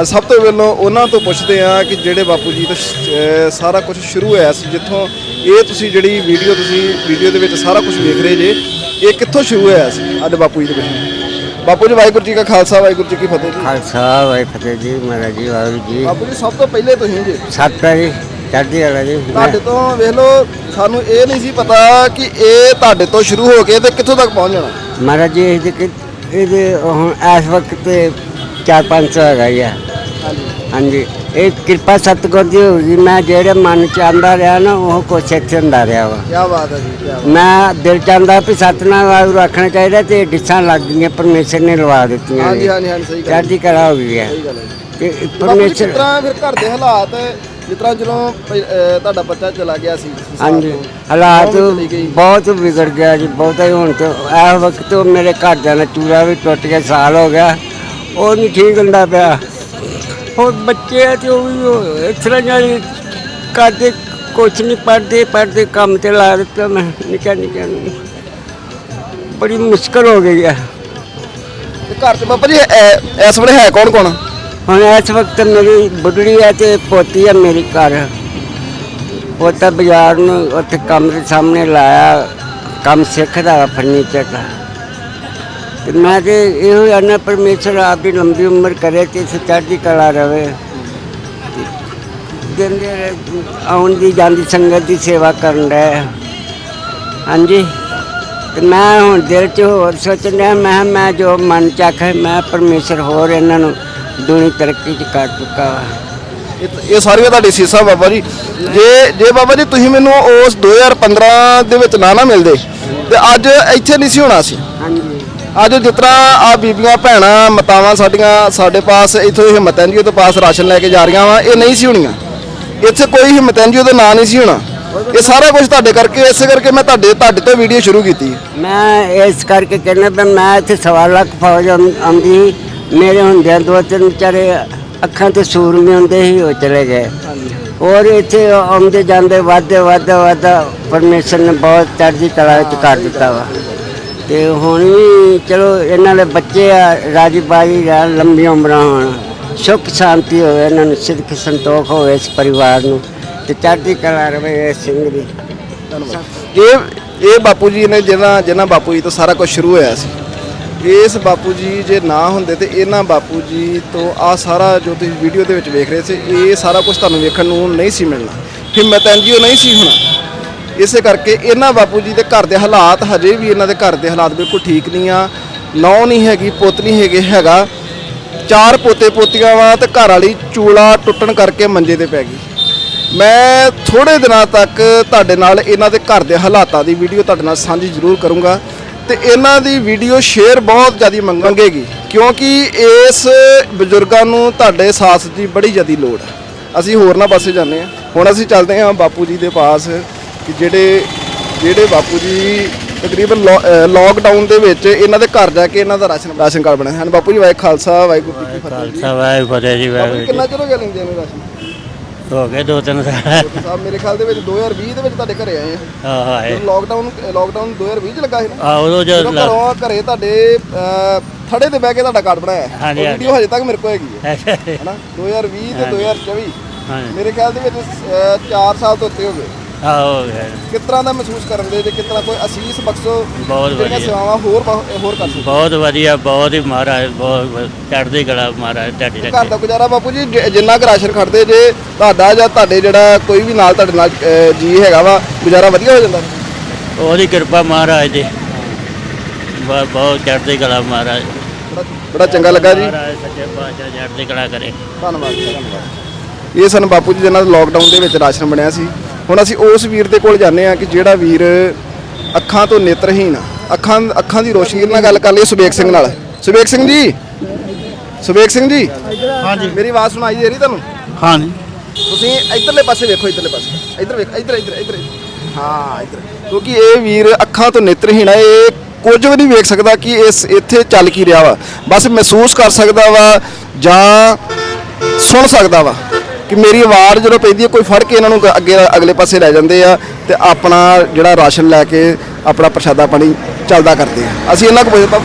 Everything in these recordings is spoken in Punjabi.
ਅੱਜ ਸਭ ਤੋਂ ਪਹਿਲਾਂ ਉਹਨਾਂ ਤੋਂ ਪੁੱਛਦੇ ਆ ਕਿ ਜਿਹੜੇ ਬਾਪੂ ਜੀ ਤੋਂ ਅਹ ਸਾਰਾ ਕੁਝ ਸ਼ੁਰੂ ਹੋਇਆ ਸੀ ਜਿੱਥੋਂ ਇਹ ਤੁਸੀਂ ਜਿਹੜੀ ਵੀਡੀਓ ਤੁਸੀਂ ਵੀਡੀਓ ਦੇ ਵਿੱਚ ਸਾਰਾ ਕੁਝ ਵੇਖ ਰਹੇ ਜੇ ਇਹ ਕਿੱਥੋਂ ਸ਼ੁਰੂ ਹੋਇਆ ਸੀ ਅੱਜ ਬਾਪੂ ਜੀ ਦੇ ਪੁੱਛਣਾ ਬਾਪੂ ਜੀ ਵਾਹਿਗੁਰੂ ਜੀ ਕਾ ਖਾਲਸਾ ਵਾਹਿਗੁਰੂ ਜੀ ਕੀ ਫਤਿਹ ਜੀ। ਖਾਲਸਾ ਵਾਹਿ ਫਤਿਹ ਜੀ ਮਹਾਰਾਜ ਜੀ ਵਾਹਿਗੁਰੂ ਜੀ। ਬਾਪੂ ਜੀ ਸਭ ਤੋਂ ਪਹਿਲੇ ਤੁਸੀਂ ਜੀ। ਸਤਿ ਜੀ ਚੜ੍ਹਦੀ ਵਾਲਾ ਜੀ। ਤੁਹਾਡੇ ਤੋਂ ਵੇਖ ਲਓ ਸਾਨੂੰ ਇਹ ਨਹੀਂ ਸੀ ਪਤਾ ਕਿ ਇਹ ਤੁਹਾਡੇ ਤੋਂ ਸ਼ੁਰੂ ਹੋ ਕੇ ਤੇ ਕਿੱਥੋਂ ਤੱਕ ਪਹੁੰਚ ਜਾਣਾ। ਮਹਾਰਾਜ ਜੀ ਇਹਦੇ ਇਹਦੇ ਹੁਣ ਇਸ ਵਕਤ ਤੇ 4-500 ਹੈਗਾ ਹੀ ਆ ਹਾਂਜੀ ਹਾਂਜੀ। ਇਹ ਕਿਰਪਾ ਸਤਿਗੁਰ ਦੀ ਹੋ ਗਈ ਮੈਂ ਜਿਹੜੇ ਮਨ ਚ ਆਂਦਾ ਰਿਹਾ ਨਾ ਉਹ ਕੁਛ ਇੱਥੇ ਹੁੰਦਾ ਰਿਹਾ ਵਾ। ਕੀ ਬਾਤ ਹੈ ਜੀ ਕੀ ਬਾਤ ਮੈਂ ਦਿਲ ਚ ਆਂਦਾ ਵੀ ਸਤਨਾਮ ਵਾਹਿਗੁਰੂ ਰੱਖਣਾ ਚਾਹੀਦਾ ਤੇ ਡਿਸ਼ਾਂ ਲੱਗ ਗਈਆਂ ਪਰਮੇਸ਼ਰ ਨੇ ਲਵਾ ਦਿੱਤੀਆਂ ਹਾਂਜੀ। ਹਾਂਜੀ ਹਾਂਜੀ ਸਹੀ ਗੱਲ ਹੈ, ਚੜ੍ਹਦੀ ਕਲਾ ਹੋ ਗਈ ਹੈ। ਸਹੀ ਗੱਲ ਹੈ ਜੀ। ਤੇ ਬਾਪੂ ਜੀ, ਜਿਸ ਪਰਮੇਸ਼ਰ ਤਰ੍ਹਾਂ ਫਿਰ ਘਰ ਦੇ ਹਾਲਾਤ ਜਿਸ ਤਰ੍ਹਾਂ ਜਦੋਂ ਅਹ ਤੁਹਾਡਾ ਬੱਚਾ ਚਲਾ ਗਿਆ ਸੀ ਸੰਸਾਰ ਹਾਂਜੀ। ਤੋਂ, ਹਾਲਾਤ ਚਲੀ ਗਈ। ਬਹੁਤ ਵਿਗੜ ਗਿਆ ਜੀ। ਬਹੁਤਾ ਹੀ ਹੁਣ ਤੇ ਇਸ ਵਕਤ ਤੋਂ ਮੇਰੇ ਘਰਦਿਆਂ ਦਾ ਚੂੜਾ ਵੀ ਟੁੱਟ ਗਿਆ ਸਾਲ ਹੋ ਗਿਆ। ਉਹ ਨਹੀਂ ਠੀਕ ਹੁੰਦਾ ਪਿਆ। ਹੁਣ ਬੱਚੇ ਆ ਤੇ ਉਹ ਵੀ ਇਸ ਤਰ੍ਹਾਂ ਜਾਨੀ ਕਰਦੇ ਕੁਛ ਨਹੀਂ ਪੜਦੇ ਪੜਦੇ ਕੰਮ ਤੇ ਲਾ ਦਿੱਤਾ ਮੈਂ ਨਿੱਕਾ ਨਿੱਕਾ ਨੂੰ। ਬੜੀ ਮੁਸ਼ਕਲ ਹੋ ਗਈ ਹੈ ਤੇ ਘਰ ਚ ਬਾਬਾ ਜੀ ਐ- ਇਸ ਵੇਲੇ ਹੈ ਕੌਣ ਕੌਣ? ਹੁਣ ਇਸ ਵਕਤ ਮੇਰੀ ਬੁੱਢੜੀ ਹੈ ਤੇ ਪੋਤੀ ਹੈ ਮੇਰੀ ਘਰ। ਪੋਤਾ ਬਾਜ਼ਾਰ ਨੂੰ ਉੱਥੇ ਕੰਮ ਦੇ ਸਾਹਮਣੇ ਲਾਇਆ ਕੰਮ ਸਿੱਖਦਾ ਵਾ ਫਰਨੀਚਰ ਦਾ। ਤੇ ਮੈਂ ਤੇ ਇਹੋ ਜਾਨਾ ਪਰਮੇਸ਼ਰ ਆਪ ਦੀ ਲੰਬੀ ਉਮਰ ਕਰੇ ਤੇ ਇਸ ਚੜ੍ਹਦੀ ਕਲਾ ਰਵੇ। ਦਿੰਦੇ ਆਉਣ ਦੀ ਜਾਂਦੀ ਸੰਗਤ ਦੀ ਸੇਵਾ ਕਰਨ ਦਾ ਹਾਂਜੀ। ਤੇ ਮੈਂ ਹੁਣ ਦਿਲ 'ਚ ਹੋਰ ਸੋਚਣ ਮੈਂ ਮੈਂ ਜੋ ਮਨ ਚ ਆਖੇ ਮੈਂ ਪਰਮੇਸ਼ਰ ਹੋਰ ਇਹਨਾਂ ਨੂੰ ਦੁਨੀ ਤਰੱਕੀ ਚ ਕਰ ਚੁੱਕਾ। ਇਹ ਇਹ ਸਾਰੀਆਂ ਤੁਹਾਡੀ ਸੀਸਾਂ ਬਾਬਾ ਜੀ। ਜੇ ਜੇ ਬਾਬਾ ਜੀ ਤੁਸੀਂ ਮੈਨੂੰ ਉਸ 2015 ਦੇ ਵਿੱਚ ਨਾ ਨਾ ਮਿਲਦੇ ਤੇ ਅੱਜ ਇੱਥੇ ਨਹੀਂ ਸੀ ਹੋਣਾ ਸੀ ਹਾਂਜੀ। ਅੱਜ ਜਿਸ ਤਰ੍ਹਾਂ ਆ ਬੀਬੀਆਂ, ਭੈਣਾਂ, ਮਤਾਵਾਂ ਸਾਡੀਆਂ, ਸਾਡੇ ਪਾਸ ਇੱਥੋਂ ਹਿੰਮਤ ਐਨਜੀਓ ਤੋਂ ਪਾਸ ਰਾਸ਼ਨ ਲੈ ਕੇ ਜਾ ਰਹੀਆਂ ਵਾ, ਇਹ ਨਹੀਂ ਸੀ ਹੋਣੀਆਂ। ਇੱਥੇ ਕੋਈ ਹਿੰਮਤ ਐਨਜੀਓ ਦਾ ਨਾਂ ਨਹੀਂ ਸੀ ਹੋਣਾ। ਇਹ ਸਾਰਾ ਕੁਝ ਤੁਹਾਡੇ ਕਰਕੇ, ਇਸੇ ਕਰਕੇ ਮੈਂ ਤੁਹਾਡੇ ਤੁਹਾਡੇ ਤੋਂ ਵੀਡੀਓ ਸ਼ੁਰੂ ਕੀਤੀ ਮੈਂ ਇਸ ਕਰਕੇ ਕਹਿੰਦਾ ਵੀ ਮੈਂ ਇੱਥੇ ਸਵਾ ਲੱਖ ਫੌਜ ਆਉਂਦੀ ਸੀ। ਮੇਰੇ ਹੁੰਦਿਆਂ ਦੋ ਤਿੰਨ ਵਿਚਾਰੇ ਅੱਖਾਂ ਤੇ ਸੂਰਮੇ ਹੁੰਦੇ ਸੀ, ਉਹ ਚਲੇ ਗਏ। ਔਰ ਇੱਥੇ ਆਉਂਦੇ ਜਾਂਦੇ, ਵਾਧੇ ਵਾਧੇ, ਵਾਧਾ, ਪਰਮੇਸ਼ਰ ਨੇ ਬਹੁਤ ਚੜ੍ਹਦੀ ਕਲਾ ਵਿੱਚ ਕਰ ਦਿੱਤਾ ਵਾ। ਤੇ ਹੁਣ ਵੀ ਚਲੋ ਇਹਨਾਂ ਦੇ ਬੱਚੇ ਆ ਰਾਜੀ ਬਾਜੀ ਰਹਿਣ ਲੰਬੀਆਂ ਉਮਰਾਂ ਹੋਣ। ਸੁੱਖ ਸ਼ਾਂਤੀ ਹੋਵੇ, ਇਹਨਾਂ ਨੂੰ ਸਿੱਖ ਸੰਤੋਖ ਹੋਵੇ ਇਸ ਪਰਿਵਾਰ ਨੂੰ ਤੇ ਚੜ੍ਹਦੀ ਕਲਾ ਰਵੇ ਇਸ ਸਿੰਘ ਦੀ। ਇਹ ਇਹ ਬਾਪੂ ਜੀ ਨੇ ਜਿਹਨਾਂ ਜਿਹਨਾਂ ਬਾਪੂ ਜੀ ਤੋਂ ਸਾਰਾ ਕੁਝ ਸ਼ੁਰੂ ਹੋਇਆ ਸੀ, ਇਸ ਬਾਪੂ ਜੀ ਜੇ ਨਾ ਹੁੰਦੇ ਤੇ ਇਹਨਾਂ ਬਾਪੂ ਜੀ ਤੋਂ ਆ ਸਾਰਾ ਜੋ ਤੁਸੀਂ ਵੀਡੀਓ ਦੇ ਵਿੱਚ ਵੇਖ ਰਹੇ ਸੀ, ਇਹ ਸਾਰਾ ਕੁਝ ਤੁਹਾਨੂੰ ਵੇਖਣ ਨੂੰ ਨਹੀਂ ਸੀ ਮਿਲਣਾ। ਹਿੰਮਤ ਐਨਜੀਓ ਨਹੀਂ ਸੀ ਹੋਣਾ। ਇਸੇ ਕਰਕੇ ਇਹਨਾਂ ਬਾਪੂ ਜੀ ਦੇ ਘਰ ਦੇ ਹਾਲਾਤ ਹਜੇ ਵੀ ਇਹਨਾਂ ਦੇ ਘਰ ਦੇ ਹਾਲਾਤ ਬਿਲਕੁਲ ਠੀਕ ਨਹੀਂ ਆ। ਨੌ ਨਹੀਂ ਹੈਗੀ, ਪੁੱਤ ਨਹੀਂ ਹੈਗੇ ਹੈਗਾ। ਚਾਰ ਪੋਤੇ ਪੋਤੀਆਂ ਵਾ ਤੇ ਘਰ ਵਾਲੀ ਚੂਲਾ ਟੁੱਟਣ ਕਰਕੇ ਮੰਜੇ ਤੇ ਪੈ ਗਈ। ਮੈਂ ਥੋੜੇ ਦਿਨਾਂ ਤੱਕ ਤੁਹਾਡੇ ਨਾਲ ਇਹਨਾਂ ਦੇ ਘਰ ਦੇ ਹਾਲਾਤਾਂ ਦੀ ਵੀਡੀਓ ਤੁਹਾਡੇ ਨਾਲ ਸਾਂਝੀ ਜ਼ਰੂਰ ਕਰੂੰਗਾ ਤੇ ਇਹਨਾਂ ਦੀ ਵੀਡੀਓ ਸ਼ੇਅਰ ਬਹੁਤ ਜ਼ਿਆਦਾ ਮੰਗੇਗੀ ਕਿਉਂਕਿ ਇਸ ਬਜ਼ੁਰਗਾਂ ਨੂੰ ਤੁਹਾਡੇ ਸਾਥ ਦੀ ਬੜੀ ਜ਼ਿਆਦਾ ਲੋੜ ਹੈ ਅਸੀਂ ਹੋਰ ਨਾ ਪਾਸੇ ਜਾਂਦੇ ਹਾਂ। ਹੁਣ ਅਸੀਂ ਚੱਲਦੇ ਹਾਂ ਬਾਪੂ ਜੀ ਦੇ ਪਾਸ। ਕਿ ਜਿਹੜੇ ਜਿਹੜੇ ਬਾਪੂ ਜੀ ਤਕਰੀਬਨ ਲੋਕਡਾਊਨ ਦੇ ਵਿੱਚ ਇਹਨਾਂ ਦੇ ਘਰ ਜਾ ਕੇ ਇਹਨਾਂ ਦਾ ਰਾਸ਼ਨ ਰਾਸ਼ਨ ਕਾਰਡ ਬਣਿਆ। ਹਨ ਬਾਪੂ ਜੀ ਵਾਹਿ ਖਾਲਸਾ ਵਾਹਿਗੁਰੂ ਜੀ ਕੀ ਫਤਿਹ ਖਾਲਸਾ ਵਾਹਿਗੁਰੂ ਫਤਿਹ ਜੀ ਵਾਹਿਗੁਰੂ ਕਿੰਨਾ ਚਿਰ ਹੋ ਗਿਆ ਲੈਂਦੇ ਨੂੰ ਰਾਸ਼ਨ? ਹੋ ਗਏ ਦੋ ਤਿੰਨ ਸਾਲ। ਸਾਹਿਬ ਮੇਰੇ ਖਿਆਲ ਦੇ ਵਿੱਚ 2020 ਦੇ ਵਿੱਚ ਤੁਹਾਡੇ ਘਰੇ ਆਏ ਆ। ਹਾਏ ਜਦੋਂ ਲੋਕਡਾਊਨ ਲੋਕਡਾਊਨ 2020 ਚ ਲੱਗਾ ਸੀ ਨਾ? ਆ ਉਦੋਂ ਜੋ ਜਦੋਂ ਘਰੋਂ ਘਰੇ ਤੁਹਾਡੇ ਥੜੇ ਤੇ ਬਹਿ ਕੇ ਤੁਹਾਡਾ ਕਾਰਡ ਬਣਾਇਆ। ਹੈ। ਵੀਡੀਓ ਹਜੇ ਤੱਕ ਮੇਰੇ ਕੋਲ ਹੈਗੀ ਹੈ ਹਨਾ? 2020 ਤੇ 2024 ਹਾਂਜੀ। ਮੇਰੇ ਖਿਆਲ ਦੇ ਵਿੱਚ 4 ਸਾਲ ਤੋਂ ਉੱਤੇ ਹੋ ਗਏ। ਆ ਹੋ ਗਿਆ ਕਿਸ ਤਰ੍ਹਾਂ ਦਾ ਮਹਿਸੂਸ ਕਰਨ ਦੇ ਜੇ ਕਿਸ ਤਰ੍ਹਾਂ ਕੋਈ ਅਸੀਸ ਬਖਸ਼ੋ ਬਹੁਤ ਜਿਹੜੀਆਂ ਵਧੀਆ। ਸੇਵਾਵਾਂ ਹੋਰ ਬ- ਹੋਰ ਕਰ ਸਕੋ ਬਹੁਤ ਵਧੀਆ ਬਹੁਤ ਹੀ ਮਹਾਰਾਜ ਬਹੁਤ ਚੜ੍ਹਦੀ ਕਲਾ ਮਹਾਰਾਜ ਤੁਹਾਡੀ ਘਰ ਰੱਖੇ। ਦਾ ਗੁਜ਼ਾਰਾ ਬਾਪੂ ਜੀ ਜ- ਜਿੰਨਾ ਕੁ ਰਾਸ਼ਨ ਖੜਦੇ ਜੇ ਤੁਹਾਡਾ ਜਾਂ ਤੁਹਾਡੇ ਜਿਹੜਾ ਕੋਈ ਵੀ ਨਾਲ ਤੁਹਾਡੇ ਨਾਲ ਅਹ, ਜੀ ਹੈਗਾ ਵਾ ਗੁਜ਼ਾਰਾ ਵਧੀਆ ਹੋ ਜਾਂਦਾ? ਉਹਦੀ ਕਿਰਪਾ ਮਹਾਰਾਜ ਦੀ। ਬਹੁਤ ਬਹੁਤ ਚੜ੍ਹਦੀ ਕਲਾ ਮਹਾਰਾਜ। ਬੜਾ ਬੜਾ ਚੰਗਾ ਲੱਗਾ ਜੀ। ਮਹਾਰਾਜ ਸੱਚੇ ਪਾਤਸ਼ਾਹ ਚੜ੍ਹਦੀ ਕਲਾ ਕਰੇ। ਧੰਨਵਾਦ ਇਹ ਸਨ ਬਾਪੂ ਜੀ ਜਿਹਨਾਂ ਦਾ ਲੋਕਡਾਊਨ ਦੇ ਵਿੱਚ ਰਾਸ਼ਨ ਬਣਿਆ ਸੀ। ਹੁਣ ਅਸੀਂ ਉਸ ਵੀਰ ਦੇ ਕੋਲ ਜਾਂਦੇ ਆ ਕਿ ਜਿਹੜਾ ਵੀਰ ਅੱਖਾਂ ਤੋਂ ਨੇਤਰਹੀਣ ਆ। ਅੱਖਾਂ ਅੱਖਾਂ ਦੀ ਰੋਸ਼ਨੀ ਨਾਲ ਗੱਲ ਕਰ ਲਈ ਸੁਬੇਕ ਸਿੰਘ ਨਾਲ। ਸੁਬੇਕ ਸਿੰਘ ਜੀ? ਸੁਬੇਕ ਸਿੰਘ ਜੀ? ਹਾਂਜੀ। ਮੇਰੀ ਆਵਾਜ਼ ਸੁਣਾਈ ਦੇ ਰਹੀ ਤੁਹਾਨੂੰ? ਹਾਂਜੀ। ਤੁਸੀਂ ਇਧਰਲੇ ਪਾਸੇ ਵੇਖੋ ਇਧਰਲੇ ਪਾਸੇ। ਇਧਰ ਵੇਖ ਇਧਰ ਇਧਰ ਇਧਰ। ਹਾਂ ਇਧਰ। ਕਿਉਂਕਿ ਇਹ ਵੀਰ ਅੱਖਾਂ ਤੋਂ ਨੇਤਰਹੀਣ ਆ ਇਹ ਕੁਝ ਵੀ ਨਹੀਂ ਵੇਖ ਸਕਦਾ ਕਿ ਇਸ ਇੱਥੇ ਚੱਲ ਕੀ ਰਿਹਾ ਵਾ। ਬਸ ਮਹਿਸੂਸ ਕਰ ਸਕਦਾ ਵਾ ਜਾਂ ਸੁਣ ਸਕਦਾ ਵਾ। ਕਿ ਮੇਰੀ ਆਵਾਜ਼ ਜਦੋਂ ਪੈਂਦੀ ਹੈ ਕੋਈ ਫੜ ਕੇ ਇਹਨਾਂ ਨੂੰ ਅੱਗੇ ਅਗਲੇ ਪਾਸੇ ਲੈ ਜਾਂਦੇ ਆ ਤੇ ਆਪਣਾ ਜਿਹੜਾ ਰਾਸ਼ਨ ਲੈ ਕੇ ਆਪਣਾ ਪ੍ਰਸ਼ਾਦਾ ਪਾਣੀ ਚੱਲਦਾ ਕਰਦੇ ਆ। ਅਸੀਂ ਇਹਨਾਂ ਕੋਲ ਪੁੱਛਦੇ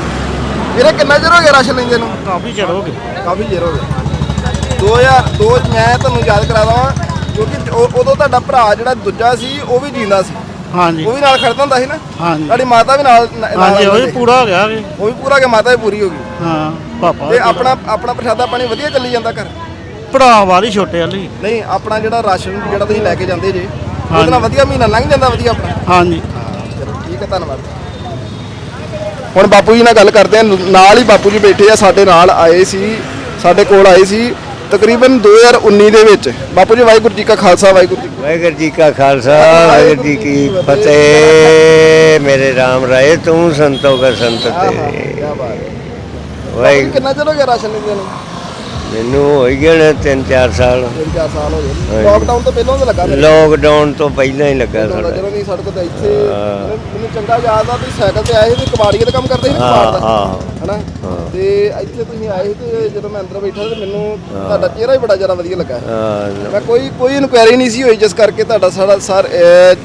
ਵੀਰੇ ਕਿੰਨਾ ਚਿਰ ਹੋ ਗਿਆ ਰਾਸ਼ਨ ਲੈਂਦੇ ਨੂੰ? ਕਾਫੀ ਚਿਰ ਹੋ ਗਿਆ ਕਾਫੀ ਚਿਰ ਹੋ ਗਿਆ। 2002 'ਚ ਮੈਂ ਤੁਹਾਨੂੰ ਯਾਦ ਕਰਾ ਦਵਾਂ ਕਿਉਂਕਿ ਉਦੋਂ ਤੁਹਾਡਾ ਭਰਾ ਜਿਹੜਾ ਦੂਜਾ ਸੀ ਉਹ ਵੀ ਜਿੰਦਾ ਸੀ। ਹਾਂਜੀ। ਉਹ ਵੀ ਨਾਲ ਖੜਦਾ ਹੁੰਦਾ ਸੀ ਨਾ? ਹਾਂਜੀ। ਤੁਹਾਡੀ ਮਾਤਾ ਵੀ ਨਾਲ ਹਾਂਜੀ ਉਹ ਵੀ। ਪੂਰਾ ਹੋ ਗਿਆ। ਉਹ ਵੀ ਪੂਰਾ ਕੇ ਮਾਤਾ ਵੀ ਪੂਰੀ ਹੋ ਗਈ। ਹਾਂ ਪਾਪਾ ਤੇ ਆਪਣਾ ਆਪਣਾ ਪ੍ਰਸ਼ਾਦਾ ਪਾਣੀ ਵਧੀਆ ਚੱਲੀ ਜਾਂਦਾ ਘਰ? ਭਰਾ ਵਾਲੀ ਛੋਟੇ ਵਾਲੀ। ਨਹੀਂ ਆਪਣਾ ਜਿਹੜਾ ਰਾਸ਼ਨ ਜਿਹੜਾ ਤੁਸੀਂ ਲੈ ਕੇ ਜਾਂਦੇ ਜੇ ਉਹਦੇ। ਨਾਲ ਵਧੀਆ ਮਹੀਨਾ ਲੰਘ ਜਾਂਦਾ ਵਧੀਆ ਆਪਣਾ? ਹਾਂਜੀ। ਚਲੋ ਠੀਕ ਹੈ ਧੰਨਵਾਦ। ਹੁਣ ਬਾਪੂ ਜੀ ਨਾਲ ਗੱਲ ਕਰਦੇ ਆ ਨਾਲ ਹੀ ਬਾਪੂ ਜੀ ਬੈਠੇ ਆ ਸਾਡੇ ਨਾਲ ਆਏ ਸੀ ਸਾਡੇ ਕੋਲ ਆਏ ਸੀ ਤਕਰੀਬਨ 2019 ਦੇ ਵਿੱਚ। ਬਾਪੂ ਜੀ ਵਾਹਿਗੁਰੂ ਜੀ ਕਾ ਖਾਲਸਾ ਵਾਹਿਗੁਰੂ ਜੀ ਕੀ ਵਾਹਿਗੁਰੂ ਜੀ ਕਾ ਖਾਲਸਾ ਵਾਹਿਗੁਰੂ ਜੀ ਕੀ ਫਤਿਹ। ਮੇਰੇ ਰਾਮ ਰਾਏ ਤੂੰ ਸੰਤੋ ਕਰ ਸੰਤ। ਤੇਰੇ ਕਿਆ ਬਾਤ ਹੈ। ਵਾਹਿਗੁਰੂ। ਕਿੰਨਾ ਚਿਰ ਹੋ ਗਿਆ ਰਾਸ਼ਨ ਲੈਂਦੇ ਨੂੰ? ਮੈਨੂੰ ਹੋ ਗਏ ਨੇ ਤਿੰਨ ਚਾਰ ਸਾਲ। ਤਿੰਨ ਚਾਰ ਸਾਲ ਹੋ ਗਏ। ਲੋਕਡਾਊਨ ਤੋਂ ਪਹਿਲਾਂ ਤਾਂ ਲੱਗਾ ਲੋਕਡਾਊਨ ਤੋਂ ਪਹਿਲਾਂ ਹੀ ਲੱਗਾ ਸਾਡਾ। ਜਦੋਂ ਨਹੀਂ ਸੜਕ ਤੇ ਇੱਥੇ। ਮੈਨੂੰ- ਚੰਗਾ ਯਾਦ ਆ ਤੁਸੀਂ ਸਾਈਕਲ ਤੇ ਆਏ ਸੀ ਕਬਾੜੀਏ ਦਾ ਕੰਮ ਕਰਦੇ ਸੀ ਕਬਾੜ ਦਾ। ਹਾਂ। ਹਨਾ। ਤੇ ਇੱਥੇ ਤੁਸੀਂ ਆਏ ਤੇ ਜਦੋਂ ਮੈਂ ਅੰਦਰ ਬੈਠਾ ਤੇ ਮੈਨੂੰ ਤੁਹਾਡਾ ਚਿਹਰਾ ਹੀ ਬੜਾ ਜ਼ਿਆਦਾ ਵਧੀਆ ਲੱਗਾ। ਹਾਂ, ਮੈਂ ਕੋਈ ਕੋਈ ਇਨਕੁਆਇਰੀ ਨਹੀਂ ਸੀ ਹੋਈ ਜਿਸ ਕਰਕੇ ਤੁਹਾਡਾ ਸਰ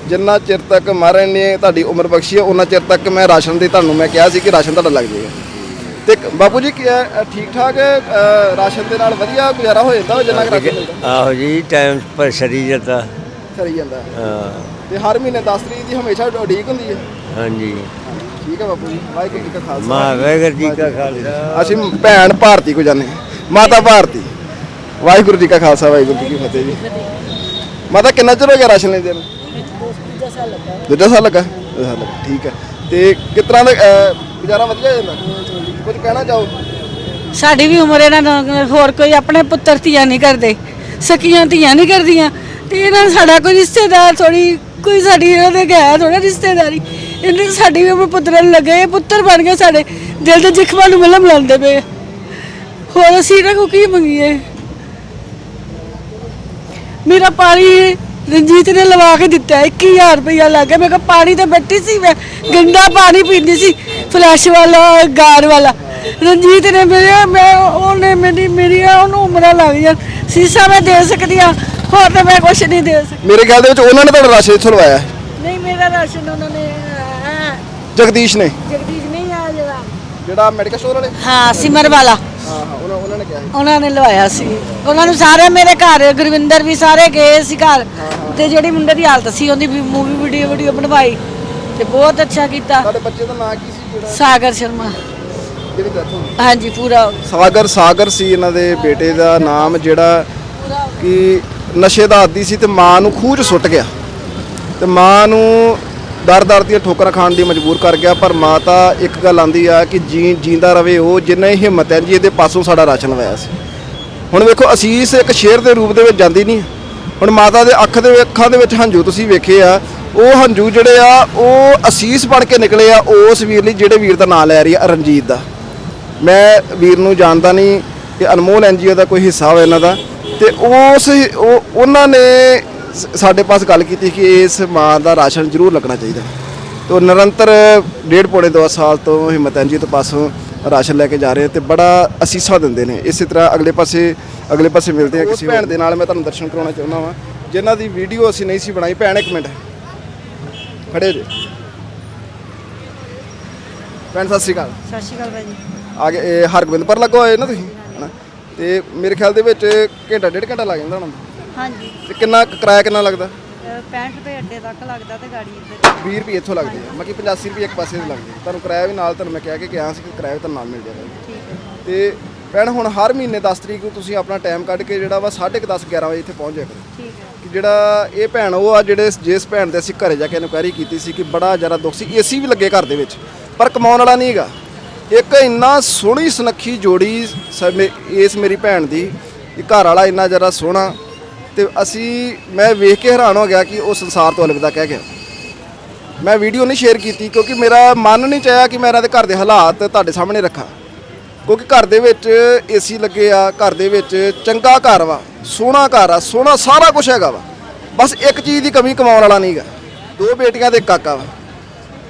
ਜਿੰਨਾ ਚਿਰ ਤੱਕ ਮਹਾਰਾਜ ਨੇ ਤੁਹਾਡੀ ਉਮਰ ਬਖਸ਼ੀ ਹੈ ਉਹਨਾਂ ਚਿਰ ਤੱਕ ਮੈਂ ਰਾਸ਼ਨ ਦੇ ਤੁਹਾਨੂੰ ਮੈਂ ਕਿਹਾ ਸੀ ਕਿ ਰਾਸ਼ਨ ਤੁਹਾਡਾ ਲੱਗ ਜਾਏਗਾ। ਤੇ ਬਾਪੂ ਜੀ ਕੀ ਹੈ, ਠੀਕ ਠਾਕ ਅਹ, ਰਾਸ਼ਨ ਦੇ ਨਾਲ ਵਧੀਆ ਗੁਜ਼ਾਰਾ ਹੋ ਜਾਂਦਾ ਵਾ ਜਿੰਨਾ ਕੁ ਰਾਸ਼ਨ ਮਿਲਦਾ? ਆਹੋ ਜੀ ਟਾਈਮ ਪਰ ਸਰੀ ਜਾਂਦਾ। ਸਰੀ ਜਾਂਦਾ। ਹਾਂ। ਤੇ ਹਰ ਮਹੀਨੇ 10 ਤਰੀਕ ਦੀ ਹਮੇਸ਼ਾ ਉਡੀਕ ਹੁੰਦੀ ਹੈ? ਹਾਂਜੀ। ਠੀਕ ਹੈ ਬਾਪੂ ਜੀ ਵਾਹਿਗੁਰੂ ਜੀ ਕਾ ਖਾਲਸਾ। ਮਾ ਵਾਹਿਗੁਰੂ ਜੀ ਕਾ ਖਾਲਸਾ। ਅਸੀਂ ਭੈਣ ਭਾਰਤੀ ਕੋ ਜਾਂਦੇ ਹਾਂ। ਮਾਤਾ ਭਾਰਤੀ। ਵਾਹਿਗੁਰੂ ਜੀ ਕਾ ਖਾਲਸਾ ਵਾਹਿਗੁਰੂ ਜੀ ਕੀ ਫਤਿਹ ਜੀ। ਮਾਤਾ ਕਿੰਨਾ ਚਿਰ ਹੋ ਗਿਆ ਰਾਸ਼ਨ ਲੈਂਦੇ ਨੂੰ? ਦੂਜਾ ਸਾਲ ਲੱਗਾ। ਦੂਜਾ ਸਾਲ ਲੱਗਾ ਠੀਕ ਹੈ। ਤੇ ਕਿਸ ਤਰ੍ਹਾਂ ਦਾ ਗੁਜ਼ਾਰਾ ਵਧੀਆ ਹੋ ਜਾਂਦਾ? ਕੁਝ ਕਹਿਣਾ ਚਾਹੋ? ਸਾਡੀ ਵੀ ਉਮਰ ਇਹਨਾਂ ਨਾਲ ਹੋਰ ਕੋਈ ਆਪਣੇ ਪੁੱਤਰ ਧੀਆਂ ਨਹੀਂ ਕਰਦੇ, ਸਕੀਆਂ ਧੀਆਂ ਨਹੀਂ ਕਰਦੀਆਂ, ਤੇ ਇਹਨਾਂ ਸਾਡਾ ਕੋਈ ਰਿਸ਼ਤੇਦਾਰ ਥੋੜੀ ਕੋਈ ਸਾਡੀ ਇਹਨਾਂ ਦੇ ਗਿਆ ਥੋੜਾ ਰਿਸ਼ਤੇਦਾਰੀ, ਇਹਨੇ ਸਾਡੀ ਵੀ ਉਮਰ ਪੁੱਤਰਾਂ ਨੂੰ ਲੱਗੇ ਪੁੱਤਰ ਬਣ ਗਏ ਸਾਡੇ, ਦਿਲ ਦੇ ਜ਼ਖਮਾਂ ਨੂੰ ਮਲਮ ਲਾਉਂਦੇ ਪਏ। ਹੋਰ ਅਸੀਂ ਇਹਨਾਂ ਕੋ ਕੀ ਮੰਗੀਏ? ਮੇਰਾ ਪਾਣੀ ਰਣਜੀਤ ਨੇ ਲਵਾ ਕੇ ਦਿੱਤਾ 21000 ਰੁਪਇਆ ਲੱਗ ਗਿਆ ਮੈਂ ਕਿਹਾ ਪਾਣੀ ਤੇ ਬੈਠੀ ਸੀ ਮੈਂ ਗੰਦਾ ਪਾਣੀ ਪੀਂਦੀ ਸੀ ਫਲੈਸ਼ ਵਾਲਾ ਗਾਰ ਵਾਲਾ। ਰਣਜੀਤ ਨੇ ਮੇਰੇ ਮੈਂ ਉਹਨੇ ਮੇਰੀ ਮੇਰੀ ਉਹਨੂੰ ਉਮਰਾਂ ਲੱਗ ਜਾਣ ਸੀਸਾ ਮੈਂ ਦੇ ਸਕਦੀ ਆ ਹੋਰ ਤੇ ਮੈਂ ਕੁਛ ਨਹੀਂ ਦੇ ਸਕਦੀ। ਮੇਰੇ ਖਿਆਲ ਦੇ ਵਿੱਚ ਉਹਨਾਂ ਨੇ ਤੁਹਾਡਾ ਰਾਸ਼ਨ ਇੱਥੋਂ ਲਵਾਇਆ ਹੈ। ਨਹੀਂ ਮੇਰਾ ਰਾਸ਼ਨ ਉਹਨਾਂ ਨੇ ਅਹ, ਜਗਦੀਸ਼ ਨੇ। ਜਗਦੀਸ਼ ਨਹੀਂ ਆ ਜਿਹੜਾ। ਜਿਹੜਾ ਮੈਡੀਕਲ ਸਟੋਰ ਵਾਲੇ? ਹਾਂ ਸਿਮਰ ਵਾਲਾ। ਹਾਂ ਹਾਂ। ਉਹਨਾਂ ਨੇ ਕਿਹਾ ਸੀ ਉਹਨਾਂ ਨੇ ਲਵਾਇਆ ਸੀ। ਉਹਨਾਂ ਨੂੰ ਸਾਰੇ ਮੇਰੇ ਘਰ ਗੁਰਵਿੰਦਰ ਵੀ ਸਾਰੇ ਗਏ ਸੀ ਘਰ। ਤੇ ਜਿਹੜੀ ਮੁੰਡੇ ਦੀ ਹਾਲਤ ਸੀ ਉਹਦੀ ਵੀ ਮੂਵੀ ਵੀਡੀਓ ਵੀਡੀਓ ਬਣਵਾਈ। ਤੇ ਬਹੁਤ ਅੱਛਾ ਕੀਤਾ। ਤੁਹਾਡੇ ਬੱਚੇ ਦਾ ਨਾਂ ਕੀ ਸੀ ਜਿਹੜਾ? ਸਾਗਰ ਸ਼ਰਮਾ। ਜਿਹੜੀ? ਹਾਂਜੀ ਪੂਰਾ। ਸਾਗਰ ਸਾਗਰ ਸੀ ਇਹਨਾਂ ਦੇ ਬੇਟੇ ਦਾ ਨਾਮ ਜਿਹੜਾ ਕਿ ਨਸ਼ੇ ਦਾ ਆਦੀ ਸੀ ਤੇ ਮਾਂ ਨੂੰ ਖੂਹ 'ਚ ਸੁੱਟ ਗਿਆ। ਤੇ ਮਾਂ ਨੂੰ ਦਰ-ਦਰ ਦੀਆਂ ਠੋਕਰਾਂ ਖਾਣ ਦੀ ਮਜਬੂਰ ਕਰ ਗਿਆ, ਪਰ ਮਾਤਾ ਇੱਕ ਗੱਲ ਆਂਦੀ ਆ ਕਿ ਜੀ ਜੀਂਦਾ ਰਵੇ ਉਹ, ਜਿੰਨੇ ਹਿੰਮਤ ਹੈ, ਜੀ ਇਹਦੇ ਪਾਸੋਂ ਸਾਡਾ ਰਾਸ਼ਨ ਲਵਾਇਆ ਸੀ। ਹੁਣ ਵੇਖੋ, ਅਸੀਸ ਇੱਕ ਸ਼ੇਰ ਦੇ ਰੂਪ ਦੇ ਵਿੱਚ ਜਾਂਦੀ ਨਹੀਂ। ਹੁਣ ਮਾਤਾ ਦੇ ਅੱਖ ਦੇ ਅੱਖਾਂ ਦੇ ਵਿੱਚ ਹੰਝੂ ਤੁਸੀਂ ਵੇਖੇ ਆ, ਉਹ ਹੰਝੂ ਜਿਹੜੇ ਆ, ਉਹ ਅਸੀਸ ਬਣ ਕੇ ਨਿਕਲੇ ਆ, ਉਸ ਵੀਰ ਲਈ ਜਿਹੜੇ ਵੀਰ ਦਾ ਨਾਮ ਲੈ ਰਹੀ ਆ, ਰਣਜੀਤ ਦਾ। ਮੈਂ ਵੀਰ ਨੂੰ ਜਾਣਦਾ ਨਹੀਂ ਕਿ ਅਨਮੋਲ ਐਨਜੀਓ ਦਾ ਕੋਈ ਹਿੱਸਾ ਹੋਵੇ ਇਹਨਾਂ ਦਾ, ਤੇ ਉਸ ਉਹ, ਉਹਨਾਂ ਨੇ ਸ- ਸਾਡੇ ਪਾਸ ਗੱਲ ਕੀਤੀ ਕਿ ਇਸ ਮਾਂ ਦਾ ਰਾਸ਼ਨ ਜ਼ਰੂਰ ਲੱਗਣਾ ਚਾਹੀਦਾ ਤੇ ਉਹ ਨਿਰੰਤਰ ਡੇਢ ਪੌਣੇ ਦੋ ਸਾਲ ਤੋਂ ਹਿੰਮਤ ਐਨਜੀਓ ਤੋਂ ਪਾਸੋਂ ਰਾਸ਼ਨ ਲੈ ਕੇ ਜਾ ਰਹੇ ਤੇ ਬੜਾ ਅਸੀਸਾਂ ਦਿੰਦੇ ਨੇ। ਇਸੇ ਤਰ੍ਹਾਂ ਅਗਲੇ ਪਾਸੇ ਅਗਲੇ ਪਾਸੇ ਮਿਲਦੇ ਆ ਕਿਸੇ ਭੈਣ ਦੇ ਨਾਲ ਮੈਂ ਤੁਹਾਨੂੰ ਦਰਸ਼ਨ ਕਰਾਉਣਾ ਚਾਹੁੰਦਾ ਵਾਂ। ਜਿਨ੍ਹਾਂ ਦੀ ਵੀਡੀਓ ਅਸੀਂ ਨਹੀਂ ਸੀ ਬਣਾਈ ਭੈਣ ਇੱਕ ਮਿੰਟ। ਖੜੇ ਜੇ। ਭੈਣ ਸਤਿ ਸ਼੍ਰੀ ਅਕਾਲ। ਸਤਿ ਸ਼੍ਰੀ ਅਕਾਲ ਭਾਜੀ ਆ ਗਏ ਇਹ ਹਰਗੋਬਿੰਦਪੁਰ ਲੱਗਾ ਹੋਏ ਨਾ ਤੁਸੀਂ ਹਨਾ? ਤੇ ਮੇਰੇ ਖਿਆਲ ਦੇ ਵਿੱਚ ਘੰਟਾ ਡੇਢ ਘੰਟਾ ਲੱਗ ਜਾਂਦਾ ਹੋਣਾ। ਹਾਂਜੀ। ਤੇ ਕਿੰਨਾ ਕੁ ਕਿਰਾਇਆ ਕਿੰਨਾ ਲੱਗਦਾ? ਅਹ 65 ਰੁਪਏ ਅੱਡੇ ਤੱਕ ਲੱਗਦਾ ਤੇ ਗਾੜੀ ਇੱਧਰ। 20 ਰੁਪਏ ਇੱਥੋਂ ਲੱਗਦੇ ਆ। ਮੱਕੀ 85 ਰੁਪਏ ਇੱਕ ਪਾਸੇ ਦੇ ਲੱਗਦੇ ਆ। ਤੁਹਾਨੂੰ ਕਿਰਾਇਆ ਵੀ ਨਾਲ ਤੁਹਾਨੂੰ ਮੈਂ ਕਿਹਾ ਕਿ ਗਿਆ ਸੀ ਕਿ ਕਿਰਾਇਆ ਵੀ ਤੁਹਾਨੂੰ ਨਾਲ ਮਿਲ ਜਾਏਗਾ। ਠੀਕ ਹੈ। ਤੇ ਭੈਣ ਹੁਣ ਹਰ ਮਹੀਨੇ 10 ਤਰੀਕ ਨੂੰ ਤੁਸੀਂ ਆਪਣਾ ਟਾਈਮ ਕੱਢ ਕੇ ਜਿਹੜਾ ਵਾ 10:30 11 ਵਜੇ ਇੱਥੇ ਪਹੁੰਚ ਜਾਇਆ ਕਰੋ। ਠੀਕ ਹੈ। ਕਿ ਜਿਹੜਾ ਇਹ ਭੈਣ ਉਹ ਆ ਜਿਹੜੇ ਜਿਸ ਭੈਣ ਦੇ ਅਸੀਂ ਘਰੇ ਜਾ ਕੇ ਇਨਕੁਆਇਰੀ ਕੀਤੀ ਸੀ ਕਿ ਬੜਾ ਜ਼ਿਆਦਾ ਦੁੱਖ ਸੀ। ਏਸੀ ਵੀ ਲੱਗੇ ਘਰ ਦੇ ਵਿੱਚ ਪਰ ਕਮਾਉਣ ਵਾਲਾ ਨਹੀਂ ਹੈਗਾ। ਇੱਕ ਇੰਨਾ ਸੋਹਣੀ ਸੁਨੱਖੀ ਜੋੜੀ ਸ- ਮੇ- ਇਸ ਮੇਰੀ ਭੈਣ ਦੀ ਕਿ ਘਰ ਵਾਲਾ ਇੰਨਾ ਜ਼ਿਆਦਾ ਸੋਹਣਾ ਤੇ ਅਸੀਂ, ਮੈਂ ਵੇਖ ਕੇ ਹੈਰਾਨ ਹੋ ਗਿਆ ਕਿ ਉਹ ਸੰਸਾਰ ਤੋਂ ਅਲਵਿਦਾ ਕਹਿ ਗਿਆ। ਮੈਂ ਵੀਡੀਓ ਨਹੀਂ ਸ਼ੇਅਰ ਕੀਤੀ ਕਿਉਂਕਿ ਮੇਰਾ ਮਨ ਨਹੀਂ ਚਾਹਿਆ ਕਿ ਮੈਂ ਇਹਨਾਂ ਦੇ ਘਰ ਦੇ ਹਾਲਾਤ ਤੁਹਾਡੇ ਸਾਹਮਣੇ ਰੱਖਾਂ। ਕਿਉਂਕਿ ਘਰ ਦੇ ਵਿੱਚ ਏਸੀ ਲੱਗੇ ਆ, ਘਰ ਦੇ ਵਿੱਚ ਚੰਗਾ ਘਰ ਵਾ, ਸੋਹਣਾ ਘਰ ਆ, ਸੋਹਣਾ ਸਾਰਾ ਕੁਝ ਹੈਗਾ ਵਾ। ਬਸ ਇੱਕ ਚੀਜ਼ ਦੀ ਕਮੀ ਕਮਾਉਣ ਵਾਲਾ ਨਹੀਂਗਾ ਦੋ ਬੇਟੀਆਂ ਤੇ ਇੱਕ ਕਾਕਾ ਵਾ।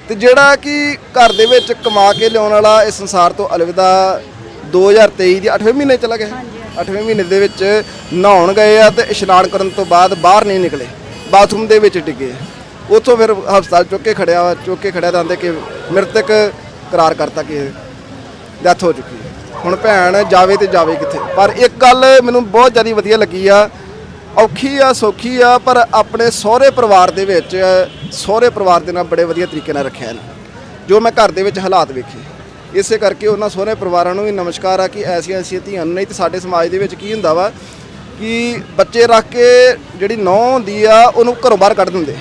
ਤੇ ਜਿਹੜਾ ਕਿ ਘਰ ਦੇ ਵਿੱਚ ਕਮਾ ਕੇ ਲਿਆਉਣ ਵਾਲਾ ਇਸ ਸੰਸਾਰ ਤੋਂ ਅਲਵਿਦਾ 2023 ਦੇ 8ਵੇਂ ਮਹੀਨੇ ਚਲਾ ਗਿਆ। 8ਵੇਂ ਮਹੀਨੇ ਦੇ ਵਿੱਚ ਨਹਾਉਣ ਗਏ ਆ ਤੇ ਇਸ਼ਨਾਨ ਕਰਨ ਤੋਂ ਬਾਅਦ ਬਾਹਰ ਨਹੀਂ ਨਿਕਲੇ। ਬਾਥਰੂਮ ਦੇ ਵਿੱਚ ਡਿੱਗੇ। ਉੱਥੋਂ ਫਿਰ ਹਸਪਤਾਲ ਚੁੱਕ ਕੇ ਖੜਿਆ ਵਾ ਚੁੱਕ ਕੇ ਖੜਿਆ ਤਾਂ ਕਿ ਮ੍ਰਿਤਕ ਕਰਾਰ ਕਰਤਾ ਕਿ ਡੈਥ ਹੋ ਚੁੱਕੀ ਹੈ। ਹੁਣ ਭੈਣ ਜਾਵੇ ਤੇ ਜਾਵੇ ਕਿੱਥੇ? ਪਰ ਇੱਕ ਗੱਲ ਮੈਨੂੰ ਬਹੁਤ ਜ਼ਿਆਦਾ ਵਧੀਆ ਲੱਗੀ ਆ। ਔਖੀ ਆ, ਸੌਖੀ ਆ, ਪਰ ਆਪਣੇ ਸਹੁਰੇ ਪਰਿਵਾਰ ਦੇ ਵਿੱਚ, ਸਹੁਰੇ ਪਰਿਵਾਰ ਦੇ ਨਾਲ ਬੜੇ ਵਧੀਆ ਤਰੀਕੇ ਨਾਲ ਰੱਖਿਆ ਇਹਨੇ। ਜੋ ਮੈਂ ਘਰ ਦੇ ਵਿੱਚ ਹਾਲਾਤ ਵੇਖੇ। ਇਸੇ ਕਰਕੇ ਉਹਨਾਂ ਸਹੁਰੇ ਪਰਿਵਾਰਾਂ ਨੂੰ ਵੀ ਨਮਸਕਾਰ ਆ ਕਿ ਐਸੀਆਂ ਐਸੀਆਂ ਧੀਆਂ ਨਹੀਂ ਤੇ ਸਾਡੇ ਸਮਾਜ ਦੇ ਵਿੱਚ ਕੀ ਹੁੰਦਾ ਵਾ ਕਿ ਬੱਚੇ ਰੱਖ ਕੇ ਜਿਹੜੀ ਨੌ ਹੁੰਦੀ ਆ, ਉਹਨੂੰ ਘਰੋਂ ਬਾਹਰ ਕੱਢ ਦਿੰਦੇ।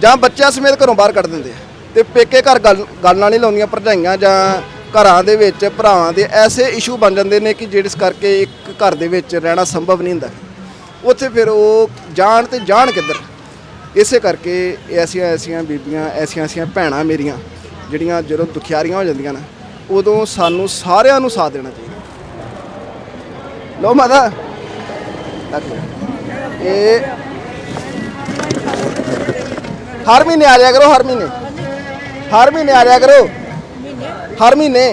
ਜਾਂ ਬੱਚਿਆਂ ਸਮੇਤ ਘਰੋਂ ਬਾਹਰ ਕੱਢ ਦਿੰਦੇ। ਤੇ ਪੇਕੇ ਘਰ ਗੱਲ, ਗੱਲਾਂ ਨਹੀਂ ਲਾਉਂਦੀਆਂ, ਭਰਜਾਈਆਂ ਜਾਂ ਘਰਾਂ ਦੇ ਵਿੱਚ, ਭਰਾਵਾਂ ਦੇ ਐਸੇ ਇਸ਼ੂ ਬਣ ਜਾਂਦੇ ਨੇ ਕਿ ਜਿਸ ਕਰਕੇ ਇੱਕ ਘਰ ਦੇ ਵਿੱਚ ਰਹਿਣਾ ਸੰਭਵ ਨਹੀਂ ਹੁੰਦਾ। ਉੱਥੇ ਫਿਰ ਉਹ ਜਾਣ ਤੇ ਜਾਣ ਕਿੱਧਰ? ਇਸੇ ਕਰਕੇ ਐਸੀਆਂ ਐਸੀਆਂ ਬੀਬੀਆਂ, ਐਸੀਆਂ ਐਸੀਆਂ ਭੈਣਾਂ ਮੇਰੀਆਂ, ਜਿਹੜੀਆਂ ਜਦੋਂ ਦੁਖਿਆਰੀਆਂ ਹੋ ਜਾਂਦੀਆਂ ਨੇ ਉਦੋਂ ਸਾਨੂੰ ਸਾਰਿਆਂ ਨੂੰ ਸਾਥ ਦੇਣਾ ਚਾਹੀਦਾ। ਲੋ ਮਾਤਾ। ਇਹ ਹਰ ਮਹੀਨੇ ਆ ਜਾਇਆ ਕਰੋ ਹਰ ਮਹੀਨੇ। ਹਰ ਮਹੀਨੇ ਆ ਜਾਇਆ ਕਰੋ। ਹਰ ਮਹੀਨੇ।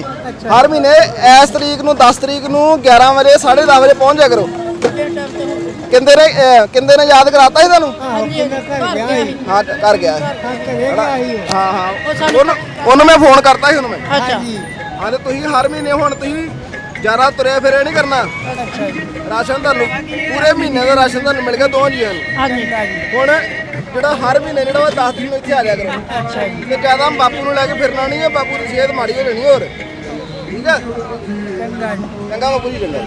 ਹਰ ਮਹੀਨੇ ਇਸ ਤਰੀਕ ਨੂੰ 10 ਤਰੀਕ ਨੂੰ 11 ਵਜੇ 10:30 ਵਜੇ ਪਹੁੰਚ ਜਾਇਆ ਕਰੋ। ਕਿੰਦੇ ਨੇ ਕਿੰਦੇ ਨੇ ਯਾਦ ਕਰਾਤਾ ਸੀ ਤੁਹਾਨੂੰ? ਹਾਂ ਕਰ ਗਿਆ। ਹਾਂ ਹਾਂ ਉਹਨੂੰ ਉਹਨੂੰ ਮੈਂ ਫੋਨ ਕਰਤਾ ਸੀ ਉਹਨੂੰ ਮੈਂ। ਅੱਛਾ। ਹਾਂ ਤੇ ਤੁਸੀਂ ਹਰ ਮਹੀਨੇ ਹੁਣ ਤੁਸੀਂ ਜ਼ਿਆਦਾ ਤੁਰਿਆ ਫਿਰਿਆ ਨਹੀਂ ਕਰਨਾ। ਰਾਸ਼ਨ ਤੁਹਾਨੂੰ ਪੂਰੇ ਮਹੀਨੇ ਦਾ ਰਾਸ਼ਨ ਤੁਹਾਨੂੰ ਮਿਲ ਗਿਆ ਦੋ ਜੀਆਂ ਨੂੰ। ਹਾਂਜੀ। ਹੁਣ ਜਿਹੜਾ ਹਰ ਮਹੀਨੇ ਜਿਹੜਾ ਉਹ 10 ਦਿਨ ਇੱਥੇ ਆ ਜਾਇਆ ਕਰੋ। ਅੱਛਾ ਜੀ। ਤੇ ਜ਼ਿਆਦਾ ਬਾਪੂ ਨੂੰ ਲੈ ਕੇ ਫਿਰਨਾ ਨਹੀਂ ਹੈ ਬਾਪੂ ਦੀ ਸਿਹਤ ਮਾੜੀ ਹੋ ਜਾਣੀ ਹੋਰ। ਠੀਕ ਹੈ ਚੰਗਾ ਚੰਗਾ ਬਾਪੂ ਜੀ ਚੰਗਾ